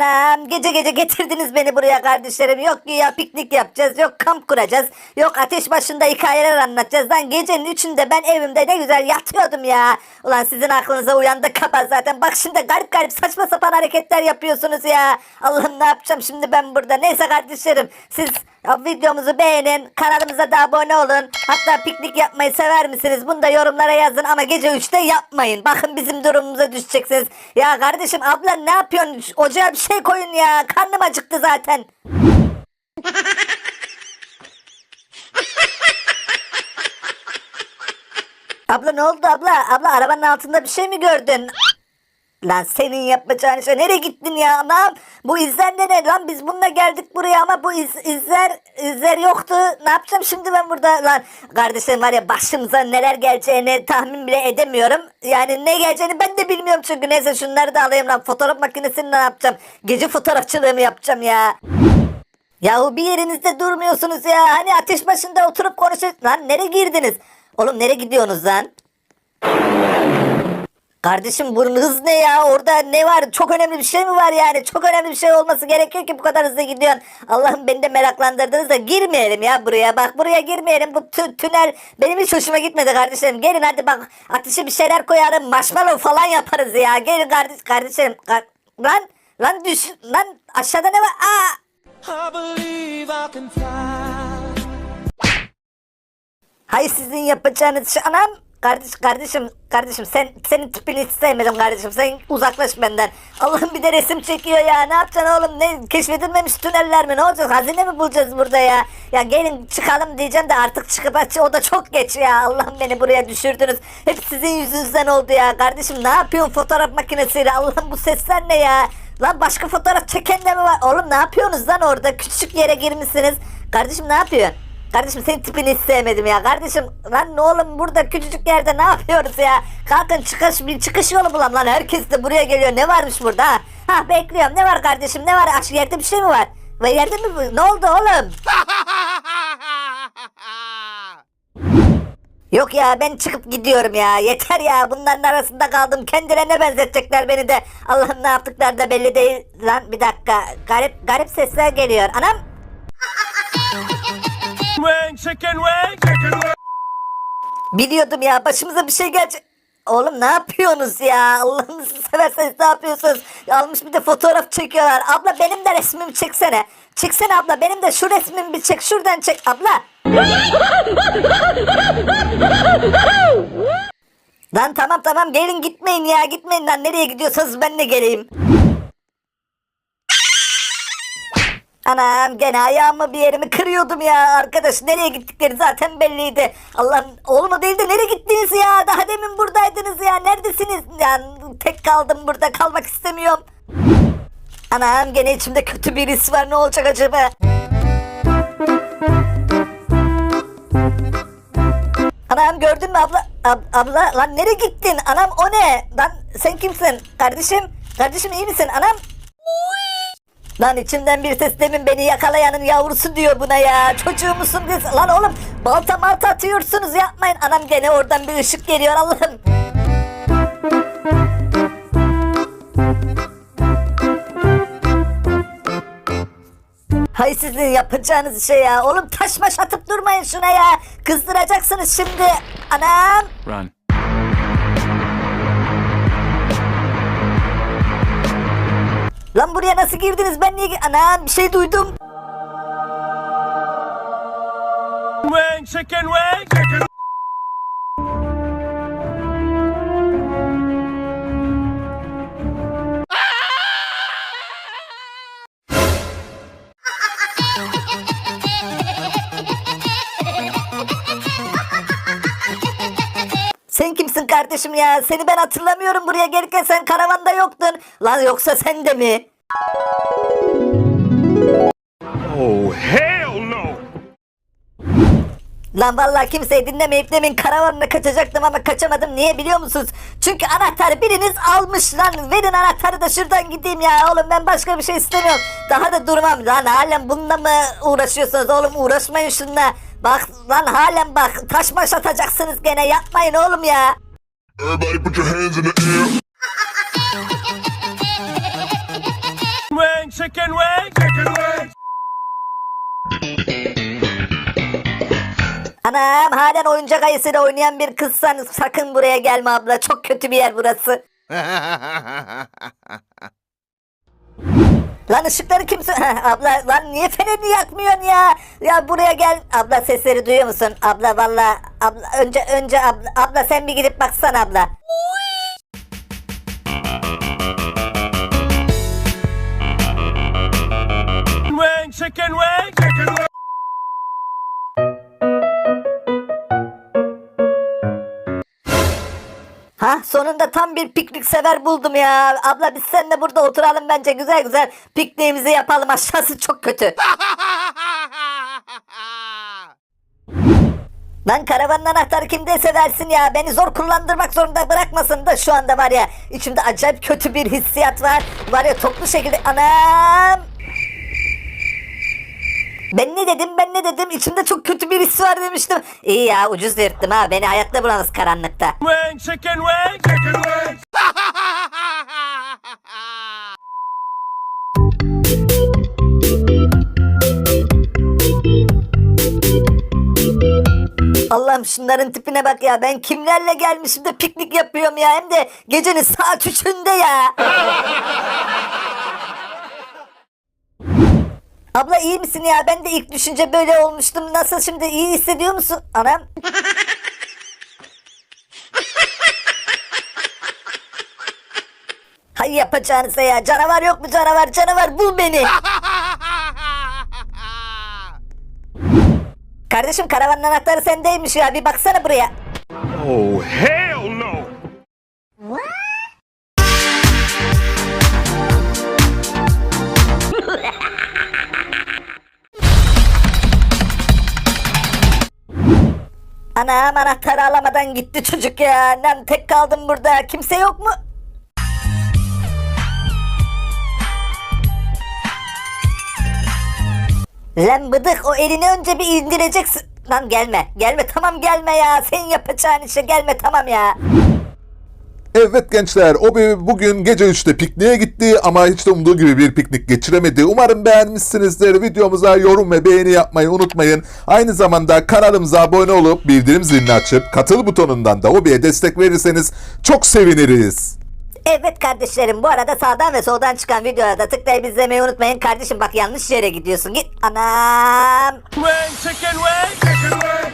Anam gece gece getirdiniz beni buraya kardeşlerim. Yok ya piknik yapacağız. Yok kamp kuracağız. Yok ateş başında hikayeler anlatacağız. Lan gecenin üçünde ben evimde ne güzel yatıyordum ya. Ulan sizin aklınıza uyandı kaba zaten. Bak şimdi garip garip saçma sapan hareketler yapıyorsunuz ya. Allah'ım ne yapacağım şimdi ben burada. Neyse kardeşlerim siz videomuzu beğenin. Kanalımıza da abone olun. Hatta piknik yapmayı sever misiniz? Bunu da yorumlara yazın ama gece 3'te yapmayın. Bakın bizim durumumuza düşeceksiniz. Ya kardeşim abla ne yapıyorsun? Ocağa bir şey koyun ya. Karnım acıktı zaten. abla ne oldu abla? Abla arabanın altında bir şey mi gördün? Lan senin yapacağın şey nereye gittin ya anam? Bu izler de ne lan biz bununla geldik buraya ama bu iz, izler izler yoktu. Ne yapacağım şimdi ben burada lan? Kardeşim var ya başımıza neler geleceğini tahmin bile edemiyorum. Yani ne geleceğini ben de bilmiyorum çünkü neyse şunları da alayım lan. Fotoğraf makinesini ne yapacağım? Gece fotoğrafçılığımı yapacağım ya. Yahu bir yerinizde durmuyorsunuz ya. Hani ateş başında oturup konuşuyorsunuz. Lan nereye girdiniz? Oğlum nereye gidiyorsunuz lan? Kardeşim bunun hız ne ya? Orada ne var? Çok önemli bir şey mi var yani? Çok önemli bir şey olması gerekiyor ki bu kadar hızlı gidiyorsun. Allah'ım beni de meraklandırdınız da girmeyelim ya buraya. Bak buraya girmeyelim. Bu tü- tünel benim hiç hoşuma gitmedi kardeşlerim. Gelin hadi bak ateşe bir şeyler koyarım. Marshmallow falan yaparız ya. Gelin kardeş kardeşlerim. Kar- lan lan düş lan aşağıda ne var? Aa! I believe I can fly. Hay sizin yapacağınız şey anam. Kardeş kardeşim kardeşim sen senin tipini hiç sevmedim kardeşim. Sen uzaklaş benden. Allah'ım bir de resim çekiyor ya. Ne yapacaksın oğlum? Ne keşfedilmemiş tüneller mi? Ne olacak? Hazine mi bulacağız burada ya? Ya gelin çıkalım diyeceğim de artık çıkıp aç o da çok geç ya. Allah'ım beni buraya düşürdünüz. Hep sizin yüzünüzden oldu ya. Kardeşim ne yapıyorsun fotoğraf makinesiyle? Allah'ım bu sesler ne ya? Lan başka fotoğraf çeken de mi var? Oğlum ne yapıyorsunuz lan orada? Küçük yere girmişsiniz. Kardeşim ne yapıyorsun? Kardeşim senin tipini hiç sevmedim ya. Kardeşim lan ne oğlum burada küçücük yerde ne yapıyoruz ya? Kalkın çıkış bir çıkış yolu bulalım lan. Herkes de buraya geliyor. Ne varmış burada ha? Ha bekliyorum. Ne var kardeşim? Ne var? Aç yerde bir şey mi var? Ve yerde mi? Ne oldu oğlum? Yok ya ben çıkıp gidiyorum ya. Yeter ya. Bunların arasında kaldım. Kendilerine benzetecekler beni de. Allah'ım ne yaptıkları da belli değil. Lan bir dakika. Garip garip sesler geliyor. Anam Wing, chicken wing, chicken wing. Biliyordum ya başımıza bir şey gelecek. Oğlum ne yapıyorsunuz ya? Allah'ınızı severseniz ne yapıyorsunuz? Almış bir de fotoğraf çekiyorlar. Abla benim de resmimi çeksene. Çeksene abla benim de şu resmimi bir çek. Şuradan çek abla. Lan tamam tamam gelin gitmeyin ya gitmeyin lan nereye gidiyorsanız ben de geleyim. Anam gene ayağımı bir yerimi kırıyordum ya arkadaş nereye gittikleri zaten belliydi. Allah'ım oğlum o değil de nereye gittiniz ya daha demin buradaydınız ya neredesiniz? Ya tek kaldım burada kalmak istemiyorum. Anam gene içimde kötü bir his var ne olacak acaba? Anam gördün mü abla? Ab- abla lan nereye gittin? Anam o ne? Lan sen kimsin? Kardeşim? Kardeşim iyi misin? Anam? Lan içimden bir ses demin beni yakalayanın yavrusu diyor buna ya. Çocuğu musun biz? Lan oğlum balta malta atıyorsunuz yapmayın. Anam gene oradan bir ışık geliyor Allah'ım. Hay sizin yapacağınız şey ya. Oğlum taş maş atıp durmayın şuna ya. Kızdıracaksınız şimdi. Anam. Run. Lan buraya nasıl girdiniz? Ben niye... Anam bir şey duydum. Wing, chicken wing, chicken kardeşim ya? Seni ben hatırlamıyorum buraya gelirken sen karavanda yoktun. Lan yoksa sen de mi? Oh, hell no! Lan vallahi kimseyi dinlemeyip demin karavanına kaçacaktım ama kaçamadım. Niye biliyor musunuz? Çünkü anahtarı biriniz almış lan. Verin anahtarı da şuradan gideyim ya. Oğlum ben başka bir şey istemiyorum. Daha da durmam. Lan halen bununla mı uğraşıyorsunuz oğlum? Uğraşmayın şununla. Bak lan halen bak taş maş atacaksınız gene. Yapmayın oğlum ya. Everybody put your hands in the air. wing, chicken wings. Anam halen oyuncak ayısıyla oynayan bir kızsan sakın buraya gelme abla. Çok kötü bir yer burası. Lan ışıkları kimse... Abla lan niye fenerini yakmıyorsun ya? Ya buraya gel. Abla sesleri duyuyor musun? Abla valla... Abla önce önce abla, abla sen bir gidip baksana abla. Wing, chicken wing. Ha sonunda tam bir piknik sever buldum ya. Abla biz seninle burada oturalım bence güzel güzel pikniğimizi yapalım. Aşağısı çok kötü. Lan karavanın anahtarı kimdeyse versin ya. Beni zor kullandırmak zorunda bırakmasın da şu anda var ya. içimde acayip kötü bir hissiyat var. Var ya toplu şekilde anam. Ben ne dedim ben ne dedim içimde çok kötü bir his var demiştim. İyi ya ucuz yırttım ha beni hayatta bulamaz karanlıkta. Wing, chicken wing. Chicken wings. Allah'ım şunların tipine bak ya. Ben kimlerle gelmişim de piknik yapıyorum ya. Hem de gecenin saat üçünde ya. Abla iyi misin ya? Ben de ilk düşünce böyle olmuştum. Nasıl şimdi iyi hissediyor musun? Anam. Hay yapacağınıza ya. Canavar yok mu canavar? Canavar bul beni. Kardeşim karavanın anahtarı sendeymiş ya. Bir baksana buraya. Oh, hell anahtarı alamadan gitti çocuk ya. Ben tek kaldım burada. Kimse yok mu? Lan bıdık o elini önce bir indireceksin. Lan gelme. Gelme tamam gelme ya. Sen yapacağın işe gelme tamam ya. Evet gençler, Obi bugün gece 3'te pikniğe gitti ama hiç de umduğu gibi bir piknik geçiremedi. Umarım beğenmişsinizdir. Videomuza yorum ve beğeni yapmayı unutmayın. Aynı zamanda kanalımıza abone olup bildirim zilini açıp katıl butonundan da Obi'ye destek verirseniz çok seviniriz. Evet kardeşlerim bu arada sağdan ve soldan çıkan videolarda tıklayıp izlemeyi unutmayın. Kardeşim bak yanlış yere gidiyorsun. Git. Anam. Wing, chicken wing. Chicken wing.